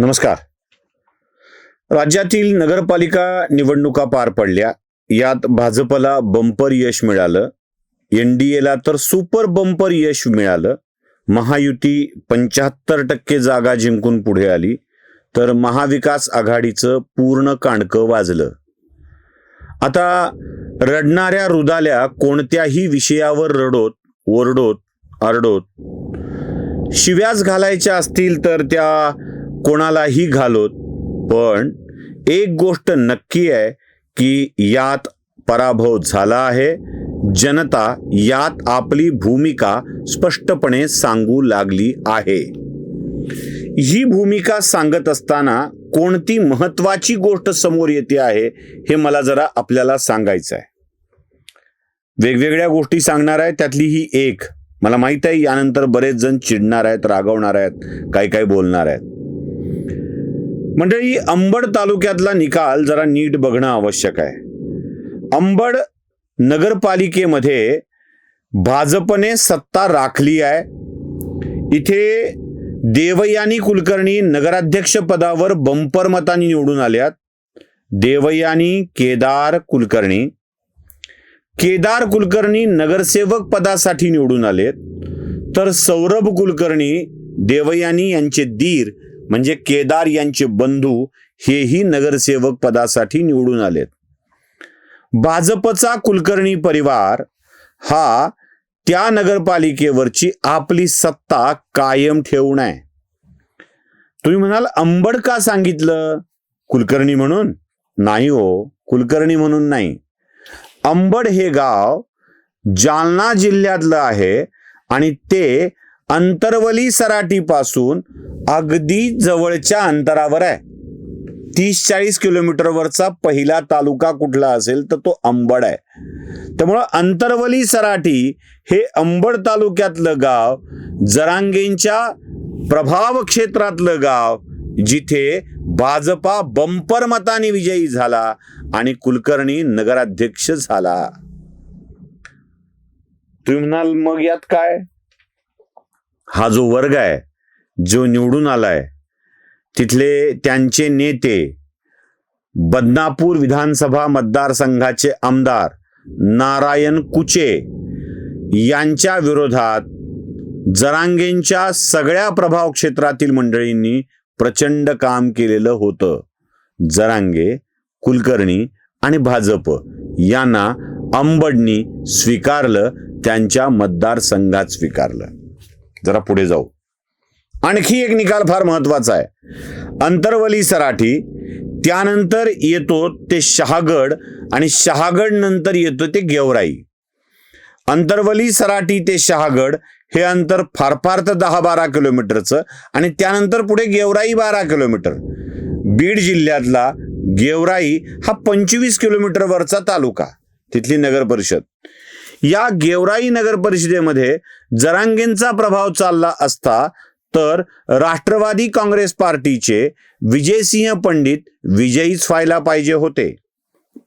नमस्कार. राज्यातील नगरपालिका निवडणुका पार पडल्या. यात भाजपला बंपर यश मिळालं. एनडीएला तर सुपर बंपर यश मिळालं. महायुती पंच्याहत्तर टक्के जागा जिंकून पुढे आली. तर महाविकास आघाडीचं पूर्ण काणकं वाजलं. आता रडणाऱ्या रुदाल्या कोणत्याही विषयावर रडोत ओरडोत आरडोत शिव्याच घालायच्या असतील तर त्या कोणालाही घालोत पण एक गोष्ट नक्की आहे की यात पराभव झाला आहे. जनता यात आपली भूमिका स्पष्टपणे सांगू लागली आहे. ही भूमिका सांगत असताना कोणती महत्वाची गोष्ट समोर येते आहे हे मला जरा आपल्याला सांगायचं आहे. वेगवेगळ्या गोष्टी सांगणार आहे त्यातली ही एक. मला माहीत आहे यानंतर बरेच जण चिडणार आहेत रागवणार आहेत काही काही बोलणार आहेत. मंडळी अंबड तालुक्यातला निकाल जरा नीट बघणं आवश्यक आहे. अंबड नगरपालिकेमध्ये भाजपने सत्ता राखली आहे. इथे देवयानी कुलकर्णी नगराध्यक्ष पदावर बंपर मतांनी निवडून आल्यात. देवयानी केदार कुलकर्णी. केदार कुलकर्णी नगरसेवक पदासाठी निवडून आलेत. तर सौरभ कुलकर्णी देवयानी यांचे दीर म्हणजे केदार यांचे बंधू हेही नगरसेवक पदासाठी निवडून आलेत. भाजपचा कुलकर्णी परिवार हा त्या नगरपालिकेवरची आपली सत्ता कायम ठेवून आहे. तुम्ही म्हणाल अंबड का सांगितलं? कुलकर्णी म्हणून? नाही हो कुलकर्णी म्हणून नाही. अंबड हे गाव जालना जिल्ह्यातलं आहे आणि ते अंतरवली सराटीपासून अगदी जवळच्या अंतरावर आहे. तीस चाळीस किलोमीटरवरचा पहिला तालुका कुठला असेल तर तो अंबड आहे. त्यामुळं अंतरवली सराठी हे अंबड तालुक्यातलं गाव जरांगेंच्या प्रभाव क्षेत्रातलं गाव जिथे भाजपा बंपर मताने विजयी झाला आणि कुलकर्णी नगराध्यक्ष झाला. तुम्ही म्हणाल मग यात काय? हा जो वर्ग आहे जो निवडून आलाय तिथले त्यांचे नेते बदनापूर विधानसभा मतदारसंघाचे आमदार नारायण कुचे यांच्या विरोधात जरांगेंच्या सगळ्या प्रभाव क्षेत्रातील मंडळींनी प्रचंड काम केलेलं होतं. जरांगे कुलकर्णी आणि भाजप यांना अंबडनी स्वीकारलं त्यांच्या मतदारसंघात स्वीकारलं. जरा पुढे जाऊ. आणखी एक निकाल फार महत्त्वाचा आहे. अंतरवली सराठी त्यानंतर येतो ते शहागड आणि शहागड नंतर येतो ते गेवराई. अंतरवली सराटी ते शहागड हे अंतर फार फार तर दहा बारा किलोमीटरचं आणि त्यानंतर पुढे गेवराई बारा किलोमीटर. बीड जिल्ह्यातला गेवराई हा पंचवीस किलोमीटरवरचा तालुका तिथली नगर परिषद. या गेवराई नगर परिषदेमध्ये जरांगेंचा प्रभाव चालला असता तर राष्ट्रवादी काँग्रेस पार्टीचे विजयसिंह पंडित विजयीच व्हायला पाहिजे होते.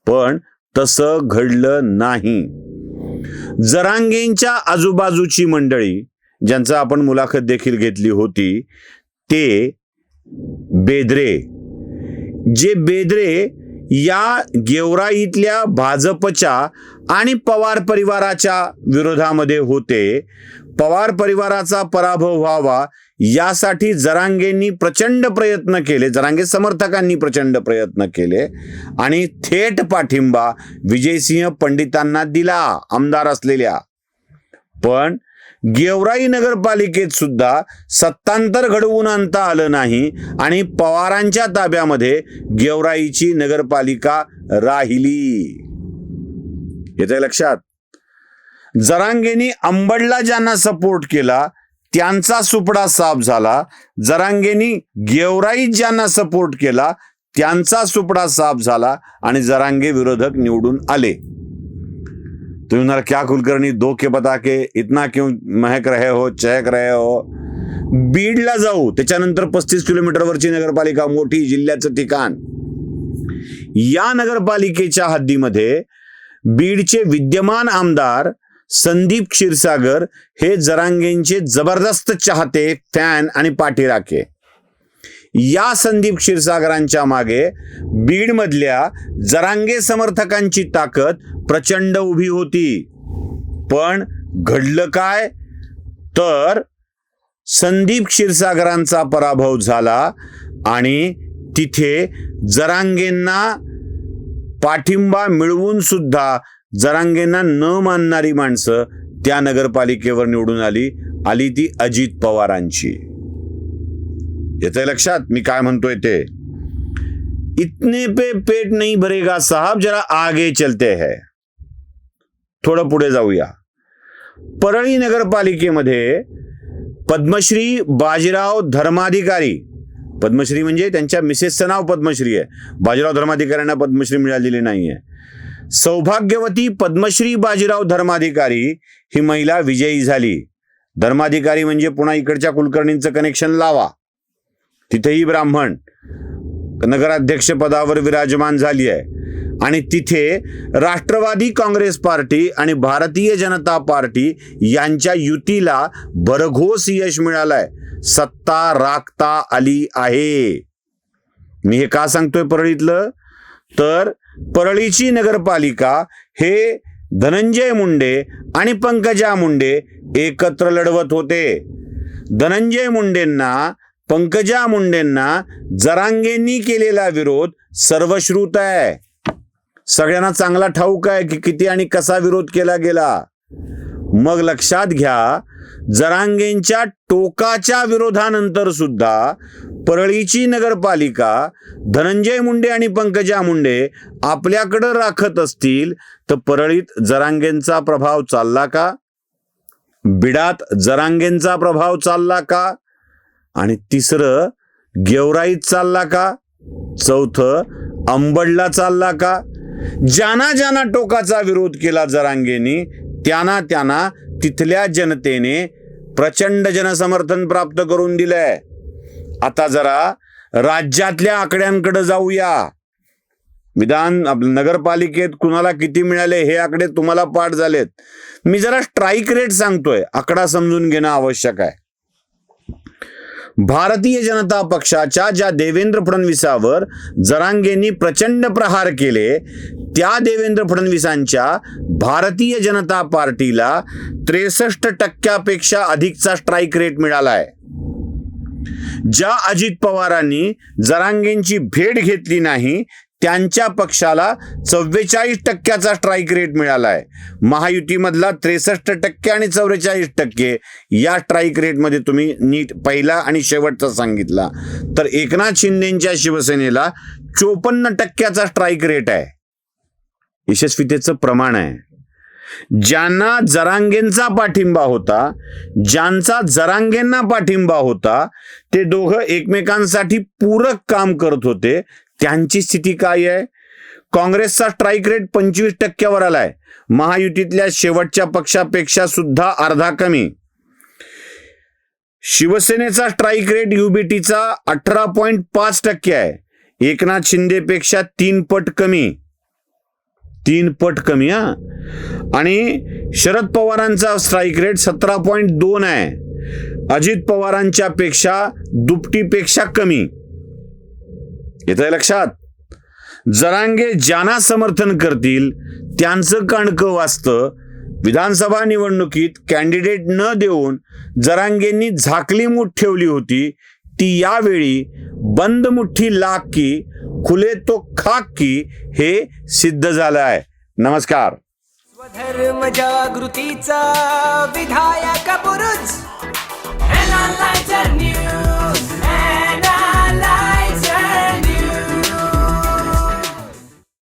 पण तसं घडलं नाही. जरांगेंच्या आजूबाजूची मंडळी ज्यांचा आपण मुलाखत देखील घेतली होती ते बेदरे. जे बेदरे या गेवराईतल्या भाजपच्या आणि पवार परिवाराच्या विरोधामध्ये होते. पवार परिवाराचा पराभव व्हावा यासाठी जरांगेंनी प्रचंड प्रयत्न केले जरांगे समर्थकांनी प्रचंड प्रयत्न केले आणि थेट पाठिंबा विजयसिंह पंडितांना दिला आमदार असलेल्या. पण गेवराई नगरपालिकेत सुद्धा सत्तांतर घडवून आणता आलं नाही आणि पवारांच्या ताब्यामध्ये गेवराईची नगरपालिका राहिली. येते लक्षात? जरांगेनी अंबडला ज्यांना सपोर्ट केला त्यांचा सुपडा साफ झाला. जरांगेनी गेवराईत ज्यांना सपोर्ट केला त्यांचा सुपडा साफ झाला आणि जरांगे विरोधक निवडून आले. तुम्ही म्हणाल क्या कुलकर्णी दो के बता के इतना क्यों महक रहे हो चहक रहे हो? बीडला जाऊ त्याच्यानंतर पस्तीस किलोमीटरवरची नगरपालिका मोठी जिल्ह्याचं ठिकाण. या नगरपालिकेच्या हद्दीमध्ये बीडचे विद्यमान आमदार संदीप क्षीरसागर हे जरांगेंचे जबरदस्त चाहते फॅन आणि पाठीराखे. या संदीप क्षीरसागरांच्या मागे बीडमधल्या जरांगे समर्थकांची ताकद प्रचंड उभी होती. पण घडलं काय? तर संदीप क्षीरसागरांचा पराभव झाला आणि तिथे जरांगेंना पाठिंबा मिळवून सुद्धा जरांगेंना न मानणारी माणसं त्या नगरपालिकेवर निवडून आली. आली ती अजित पवारांची. येते लक्षात? मी काय म्हणतोय ते? इतने पे पेट नाही भरेगा साहब जरा आगे चलते है. थोडं पुढे जाऊया. परळी नगरपालिकेमध्ये पद्मश्री बाजीराव धर्माधिकारी पद्मश्री म्हणजे त्यांच्या मिसेसचं नाव पद्मश्री आहे. बाजीराव धर्माधिकाऱ्यांना पद्मश्री मिळालेली नाही आहे सौभाग्यवती पद्मश्री बाजीराव धर्माधिकारी ही महिला विजयी झाली. धर्माधिकारी म्हणजे पुन्हा इकडच्या कुलकर्णींचं कनेक्शन लावा. तिथेही ब्राह्मण नगराध्यक्ष पदावर विराजमान झाली आहे. आणि तिथे राष्ट्रवादी काँग्रेस पार्टी आणि भारतीय जनता पार्टी यांच्या युतीला भरघोस यश मिळालंय. सत्ता राखता आली आहे. मी हे का सांगतोय परळीतलं? तर परळीची नगरपालिका हे धनंजय मुंडे आणि पंकजा मुंडे एकत्र लढवत होते. धनंजय मुंडेंना पंकजा मुंडेंना जरांगेंनी केलेला विरोध सर्वश्रुत आहे. सगळ्यांना चांगला ठाऊक आहे की किती आणि कसा विरोध केला गेला? मग लक्षात घ्या जरांगेंच्या टोकाच्या विरोधानंतर सुद्धा परळीची नगरपालिका धनंजय मुंडे आणि पंकजा मुंडे आपल्याकडं राखत असतील तर परळीत जरांगेंचा प्रभाव चालला का? बिडात जरांगेंचा प्रभाव चालला का? आणि तिसरं गेवराईत चालला का? चौथं अंबडला चालला का? ज्याना ज्याना टोकाचा विरोध केला जरांगेनी त्यांना त्यांना तिथल्या जनतेने प्रचंड जनसमर्थन प्राप्त करून दिलंय. आता जरा राज्यातल्या आकड्यांकडे जाऊया. विधान नगरपालिकेत कुणाला किती मिळाले हे आकडे तुम्हाला पाठ झालेत. मी जरा स्ट्राईक रेट सांगतोय. आकडा समजून घेणं आवश्यक आहे. भारतीय जनता पक्षाच्या ज्या देवेंद्र फडणवीसावर जरांगेंनी प्रचंड प्रहार केले त्या देवेंद्र फडणवीसांच्या भारतीय जनता पार्टीला त्रेसष्ट टक्क्यापेक्षा अधिकचा स्ट्राईक रेट मिळालाय. ज्या अजित पवारांनी जरांगेंची भेट घेतली नाही त्यांच्या पक्षाला चव्वेचाळीस टक्क्याचा स्ट्राईक रेट मिळालाय. महायुतीमधला त्रेसष्ट टक्के आणि चौवेचाळीस टक्के या स्ट्राईक रेटमध्ये तुम्ही नीट पहिला आणि शेवटचा सांगितला. तर एकनाथ शिंदेच्या शिवसेनेला चोपन्न टक्क्याचा स्ट्राईक रेट आहे. यशस्वीतेचं प्रमाण आहे. ज्यांना जरांगेंचा पाठिंबा होता ज्यांचा जरांगेंना पाठिंबा होता ते दोघं एकमेकांसाठी पूरक काम करत होते त्यांची स्थिती काय आहे? काँग्रेसचा स्ट्राईक रेट पंचवीस टक्क्यावर आलाय. महायुतीतल्या शेवटच्या पक्षापेक्षा सुद्धा अर्धा कमी. शिवसेनेचा स्ट्राईक रेट युबीटीचा अठरा पॉईंट पाच टक्के आहे. एकनाथ शिंदेपेक्षा तीन पट कमी. तीन पट कमी हा? आणि शरद पवारांचा स्ट्राईक रेट सतरा पॉईंट दोन आहे. अजित पवारांच्या पेक्षा दुपटीपेक्षा कमी. येतंय लक्षात? जरांगे ज्यांना समर्थन करतील त्यांचं कणकं वाचतं विधानसभा निवडणुकीत कॅन्डिडेट न देऊन जरांगेंनी झाकली मूठ ठेवली होती. ती यावेळी बंद मुठ्ठी लाख की खुले तो खाक की हे सिद्ध झालं आहे नमस्कार. स्वधर्म जागृतीचा विधायक